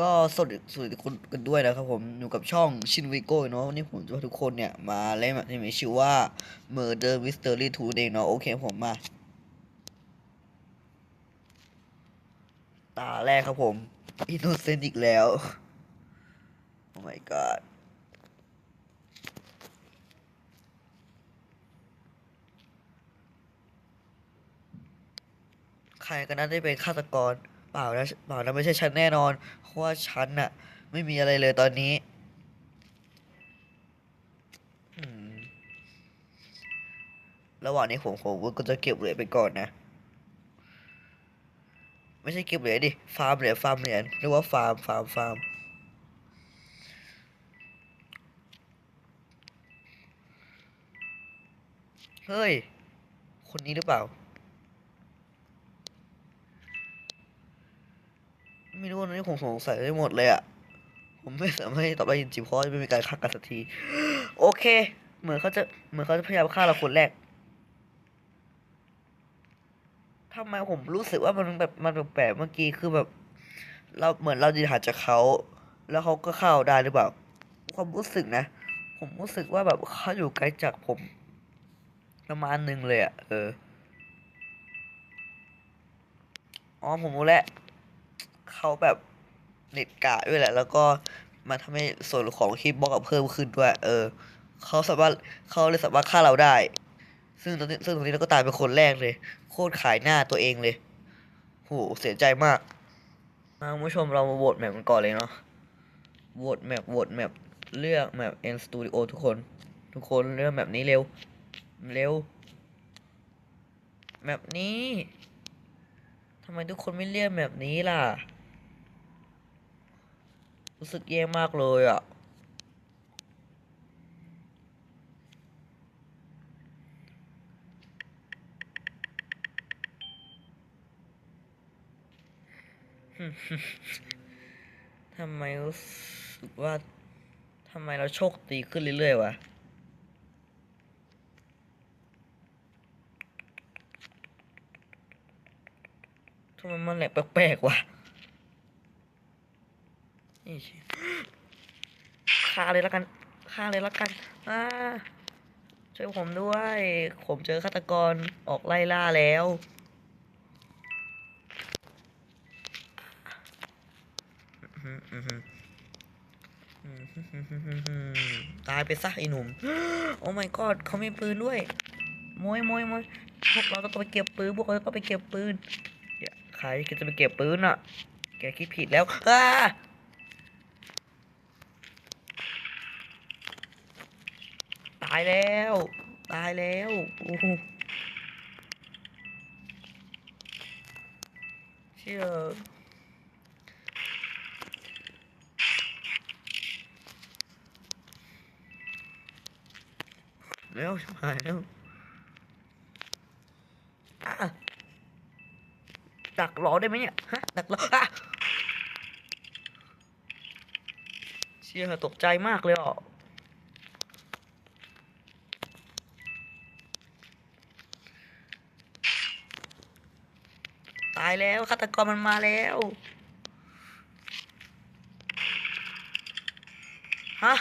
ก็สวัสดีสวัสดีทุกคนกันด้วยนะครับผมอยู่กับช่องชินวิโก้เนาะวันนี้ผมจะพาทุกคนเนี่ยมาเล่นแบบที่มีชื่อว่า Murder Mystery 2 เองเนาะโอเคผมมา ตาแรกครับผมอินโนเซนต์อีกแล้ว โอ้ my god ใครกันนั้นได้เป็นฆาตกร เปล่านะเปล่านะไม่ใช่ฉันแน่นอนเพราะว่าฉันน่ะไม่มีอะไรเลยตอนนี้ระหว่างนี้ผมผมก็จะเก็บเหรียญไปก่อนนะ ไม่ใช่เก็บเหรียญดิฟาร์มเหรียญฟาร์มเหรียญเรียกว่าฟาร์มฟาร์มฟาร์มเฮ้ย คนนี้หรือเปล่า ผมสงสัยไปหมดเลยอะผมไม่สามารถตอบได้จริงๆเพราะว่าไม่มีการฆ่ากันสักที โอเค เหมือนเขาจะเหมือนเขาจะพยายามฆ่าเราคนแรกทำไมผมรู้สึกว่ามันแบบมันแปลกๆเมื่อกี้คือแบบ เราเหมือนเรายืนหาจากเขาแล้วเขาก็เข้าได้หรือเปล่าความรู้สึกนะ ผมรู้สึกว่าแบบเขาอยู่ไกลจากผม ประมาณหนึ่งเลยอะเอออ๋อผมรู้แล้วเขาแบบ เน็ตกะด้วยแหละ แล้วก็มันทำให้ส่วนของคลิปบล็อกเพิ่มขึ้นด้วย เออเขาสามารถเขาเลยสามารถฆ่าเราได้ ซึ่งตอนนี้ซึ่งตรงนี้เราก็ตายเป็นคนแรกเลย โคตรขายหน้าตัวเองเลยโหเสียใจมากมาคุณผู้ชมเรามาโหวตแมปกันก่อนเลยเนาะโหวตแมปโหวตแมปเลือกแมป N Studio ทุกคน ทุกคนเลือกแมปนี้เร็ว เร็วแมปนี้ทำไมทุกคนไม่เลือกแบบนี้ล่ะ รู้สึกแย่มากเลยอะ ทำไมรู้สึกว่าทำไมเราโชคดีขึ้นเรื่อยๆวะทำไมมันแหลกแปลกๆวะ ฆ่าเลยละกันฆ่าเลยละกันอ่าช่วยผมด้วย ผมเจอฆาตกรออกไล่ล่าแล้วอือหืออือหืออื้อหือหือหือตายไปซะไอ้หนุ่ม โอ้ my god เขามีปืนด้วยมวยมวยมวยพวกเราต้องไปเก็บปืน พวกเราต้องไปเก็บปืนเดี๋ยวใครก็จะไปเก็บปืนอะ แกคิดผิดแล้วอ้าายแล้ว ตายแล้วโอ้เชื่อแล้วหายแล้วดักรอได้ไหมเนี่ยฮะดักรออะเชี่ยตกใจมากเลยอะายแล้วฆาตกรมันมาแล้วฮะ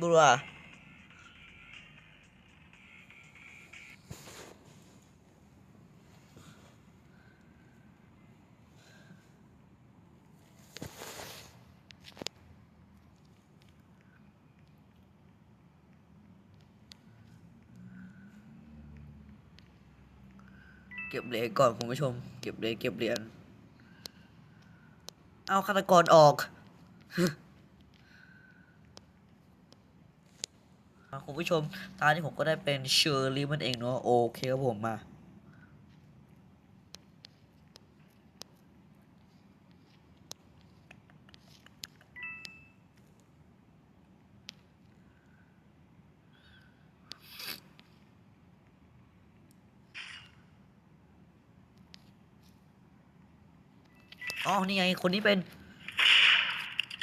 บัว เก็บเหรียญก่อนคุณผู้ชม เก็บเหรียญเก็บเหรียญเอาฆาตกรออกคุณผู้ชมตอนนี้ผมก็ได้เป็นเชอร์รี่มันเองเนาะโอเคครับผมมา อ๋อ นี่ไง คนนี้เป็น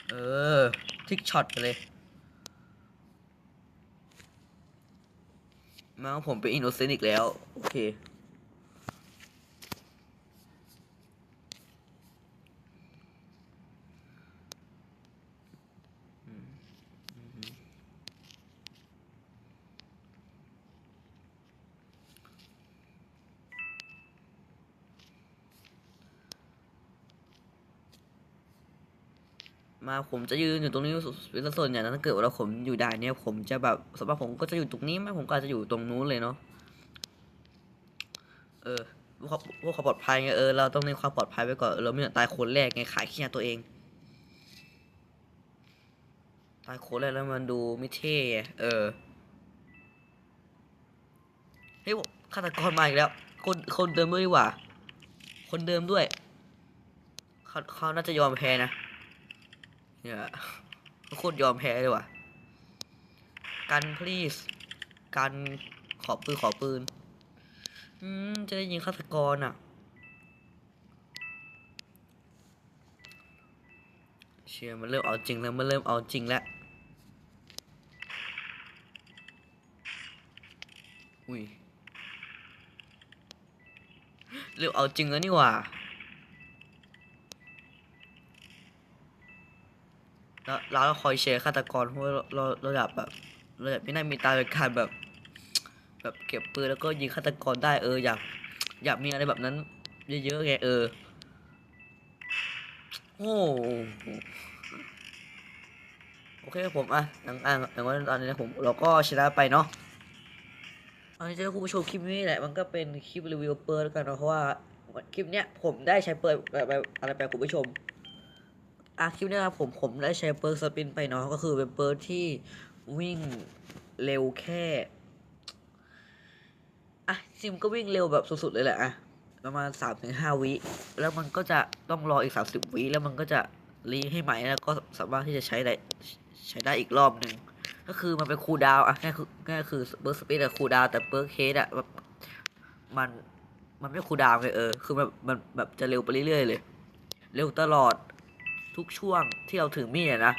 เออ ทิกช็อตไปเลย มาผมเป็นอินโนเซนต์อีกแล้ว โอเค มาผมจะยืนอยู่ตรงนี้เป็นส่วนใหญ่นะถ้าเกิดว่าผมอยู่ด่านเนี่ยผมจะแบบสำหรับผมก็จะอยู่ตรงนี้ไหมผมก็อาจะอยู่ตรงนู้นเลยเนาะเออพวาพื่อความปลอดภัยไงเออเราต้องเน้นความปลอดภัยไว้ก่อนเราไม่อยากตายคนแรกไงขายขี้ยาตัวเอง ตายคนแรกแล้วมันดูไม่เท่ไงเออเฮ้ยฆาตกรมาอีกแล้ว คนคนเดิมด้วยดีกว่า คนเดิมด้วยเขาเขาน่าจะยอมแพ้นะ เนี่ยโคตรยอมแพ้เลยว่ะ กัน please กันขอปืนขอปืน อืม จะได้ยิงฆาตกรอะ เชียร์มันเริ่มเอาจริงแล้ว มันเริ่มเอาจริงแล้ว อุ้ย เริ่มเอาจริงแล้วนี่หว่า แล้วเราก็คอยเชียร์ฆาตกรเพราะเราเราเราอยากแบบเราอยากไม่ได้มีตาเป็นการแบบ แบบเก็บปืนแล้วก็ยิงฆาตกรได้เอออยากอยากมีอะไรแบบนั้นเยอะๆไงเออ โอ้โอเคผมอะอย่างอะอย่างว่าตอนนี้ผมเราก็ชนะไปเนาะตอนนี้จอคุณผู้ชมคลิปนี้แหละมันก็เป็นคลิปรีวิวเปิร์แล้วกันเนาะเพราะว่าคลิปเนี้ยผมได้ใช้เปิร์แบบแบบอะไรไปคุณผู้ชม อาคลิปนี้ครับผมผมได้ใช้เปิร์กสปินไปเนาะก็คือเป็นเปิร์กที่วิ่งเร็วแค่อะซิมก็วิ่งเร็วแบบสุดๆเลยแหละอะประมาณสามถึงห้าวิ แล้วมันก็จะต้องรออีกสามสิบวิแล้วมันก็จะรีให้ใหม่แล้วก็สามารถที่จะใช้ได้ใช้ได้อีกรอบหนึ่งก็คือมันเป็นคูลดาวอะง่ายคือง่ายคือเปิร์กสปินอะคูลดาวแต่เปิร์กเคสอะแบบมันมันไม่คูลดาวเลยเออคือแบบมันแบบจะเร็วไปเรื่อยๆเลย เร็วตลอด ทุกช่วงที่เราถือมีดนะ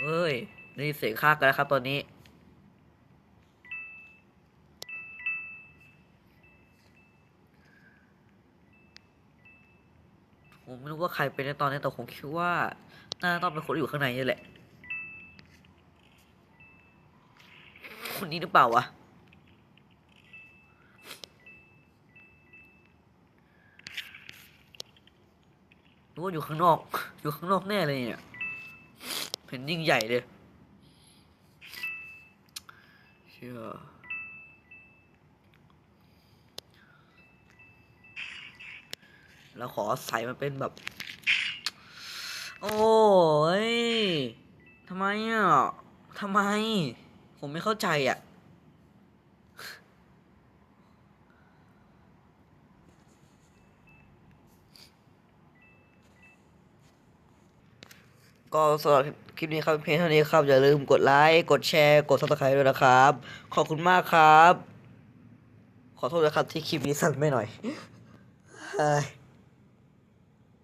เฮ้ยได้ยินเสียงฆ่ากันแล้วครับ ตอนนี้ผมไม่รู้ว่าใครเป็นในตอนนี้แต่ผมคิดว่าน่าต้องเป็นคนอยู่ข้างในนี่แหละ คนนี้หรือเปล่าวะ หรือว่าอยู่ข้างนอก อยู่ข้างนอกแน่เลยเนี่ยเห็นยิ่งใหญ่เลยเชื่อแล้วขอใส่มันเป็นแบบ โอ้ยทำไมอะทำไม ผมไม่เข้าใจอะ ก็สำหรับคลิปนี้ครับเพียงเท่านี้ครับ อย่าลืมกดไลค์ กดแชร์ กดซับสไครต์ด้วยนะครับ ขอบคุณมากครับ ขอโทษนะครับที่คลิปนี้สั้นไม่หน่อยเฮ้ย